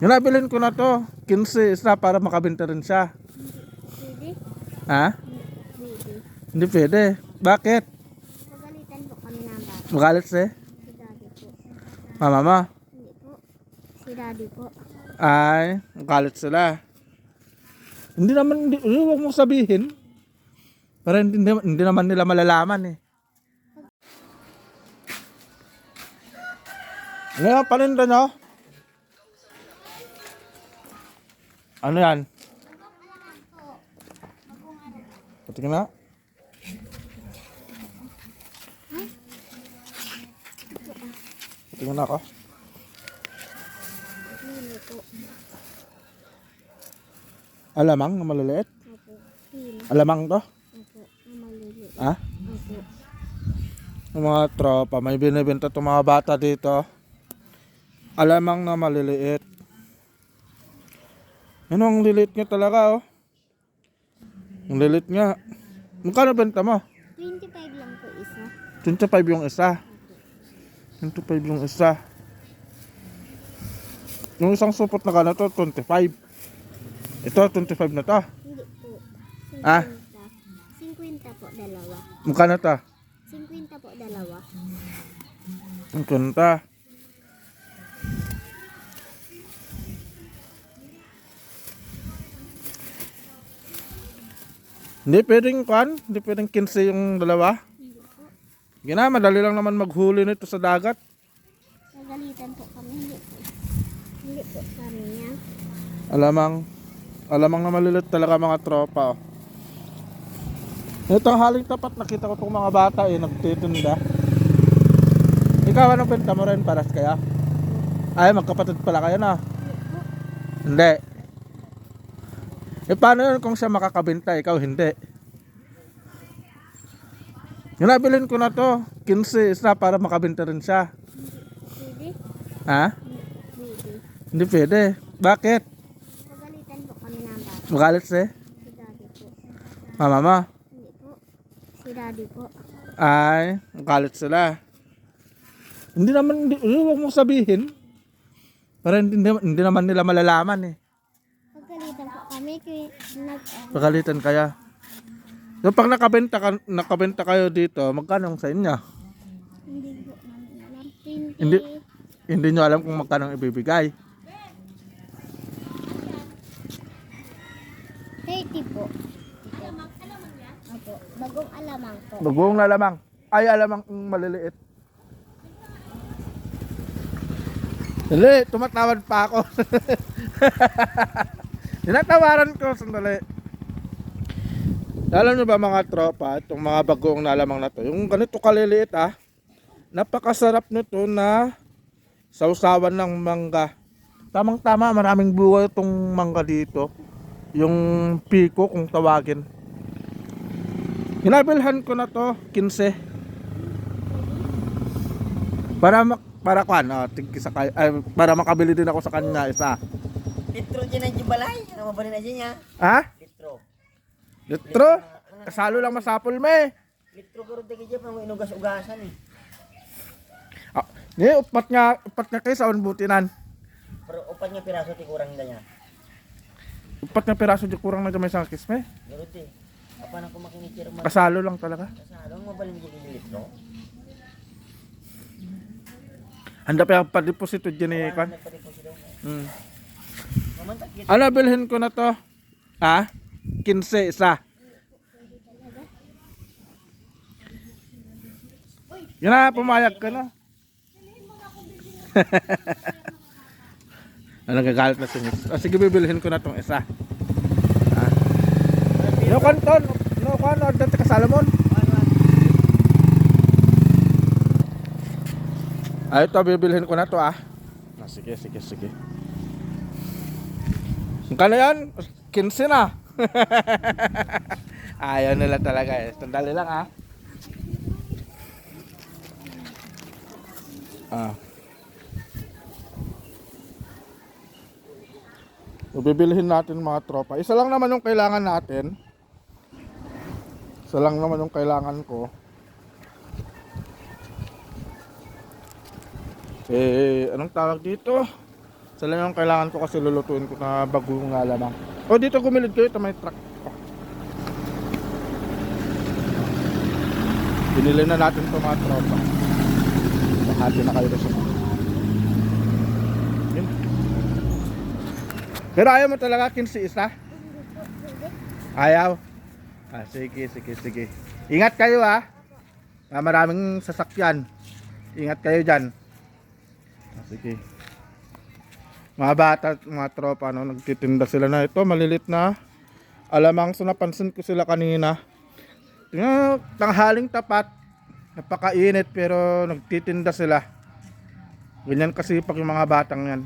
Yung nabilin ko na to, 15 isa para makabenta rin siya. Pwede? Ha? Pwede. Hindi pwede. Bakit? Pagalitan po kami ng bata. Magalit si Si daddy po. mama mo. Hindi po. Si daddy po. Ay, galit sila. Hindi naman, hindi, huwag mong sabihin. Para hindi, hindi naman nila malalaman eh. Ngayon, paninda nyo? Ano yan? Patingin na. Patingin na ako. Pili po. Alamang na maliliit? Opo. Pili. Alamang to? Ha? Opo. Yung mga tropa, may binibenta itong mga bata dito. Alamang na maliliit. Ano, ang lilit niya talaga, oh. Ang lilit niya. Magkano benta mo? 25 lang po isa. 25 yung isa. 25 yung isa. Yung isang supot na gano'n to, 25. Ito, 25 na to. Hindi po. 50. Ah? 50 po, dalawa. Magkano to? 50 po, dalawa. 50. Hindi pwedeng kan, hindi pwedeng 15 yung dalawa. Gina, madali lang naman maghuli nito sa dagat. Pagalitan po kami. Hindi po. Hindi po kami niya. Alamang, alamang na malilit talaga mga tropa. Oh. Ito haling tapat, nakita ko itong mga bata eh, nagtitinda. Ikaw, anong benta mo rin paras kaya? Ay, magkapatid pala kayo na. Hindi. Eh, paano yun kung siya makakabenta, ikaw hindi? Yung nabilin ko na to, 15 isa para makabenta rin siya. Pwede? Ha? Pwede. Hindi pwede. Bakit? Pagalitan po kami ng bata. Magalit si Si daddy po. mama mo. Hindi po. Si daddy po. Ay, galit sila. Hindi naman, hindi, eh, huwag mong sabihin. Para hindi, hindi naman nila malalaman eh. Pagalitan po kami kay nag Pagalitan kaya. So pag nakabenta, ka, nakabenta kayo dito, magkano ang sa inyo? hindi po namin alam. 20. Hindi. Hindi nyo alam kung magkano ang ibibigay. 30 po. Opo. Bagong alamang po. Bagong lalamang. Ay, alamang ang maliliit. Dali, tumatawad pa ako. Tinatawaran ko, sandali. Alam nyo ba mga tropa, itong mga bagong nalamang na to, yung ganito kaliliit ah, napakasarap nito na sausawan ng mangga. Tamang tama, maraming buhay itong mangga dito. Yung piko kung tawagin. Hinabilhan ko na to, 15. Para mak para kwan, oh, tig sa ay, para makabili din ako sa kanya isa. Litro dyan ang jibalay. Ano mo ba rin na dyan niya? Ha? Litro. Litro? Kasalo lang masapol me. Litro ko rin tayo dyan. Pang inugas-ugasan eh. Ah, ni upat nga, upat nga kay sa butinan. Pero upat niya piraso ti kurang nila niya. Upat nga piraso di kurang na gamay sa kisme. Garo ti. Apa na kumakinikir mo? Kasalo lang talaga. Kasalo mo balin dyan yung litro? Handa pa pa deposito dyan. Nagpadiposito mo. Hmm. Ano bilhin ko na to? Ha? 15 isa. Yan na, pumayag ka na. ano nagagalit na si Miss? Ah, sige, bibilhin ko na tong isa. Ah. No kanton, no kano, dati ka Salomon. Ah, ito, bibilhin ko na to ah sige, sige, sige. Kano yan? 15 na. Ayaw nila talaga eh. Sandali lang ah. Ah. Bibilihin natin mga tropa. Isa lang naman yung kailangan natin. Isa lang naman yung kailangan ko. Eh, anong tawag dito? Sila yung kailangan ko kasi lulutuin ko na bagong alamang. O dito gumilid kayo, ito may truck. Binili na natin itong mga tropa. Bahati na kayo sa Yun. Pero ayaw mo talaga 15 isa? Ayaw? Ah, sige, sige, sige. Ingat kayo ha. Ah, maraming sasakyan. Ingat kayo dyan. Ah, sige. Mga bata, at mga tropa, no, nagtitinda sila na ito, malilit na. Alamang, so napansin ko sila kanina. Tingnan, tanghaling tapat. Napakainit pero nagtitinda sila. Ganyan kasi pag yung mga batang yan.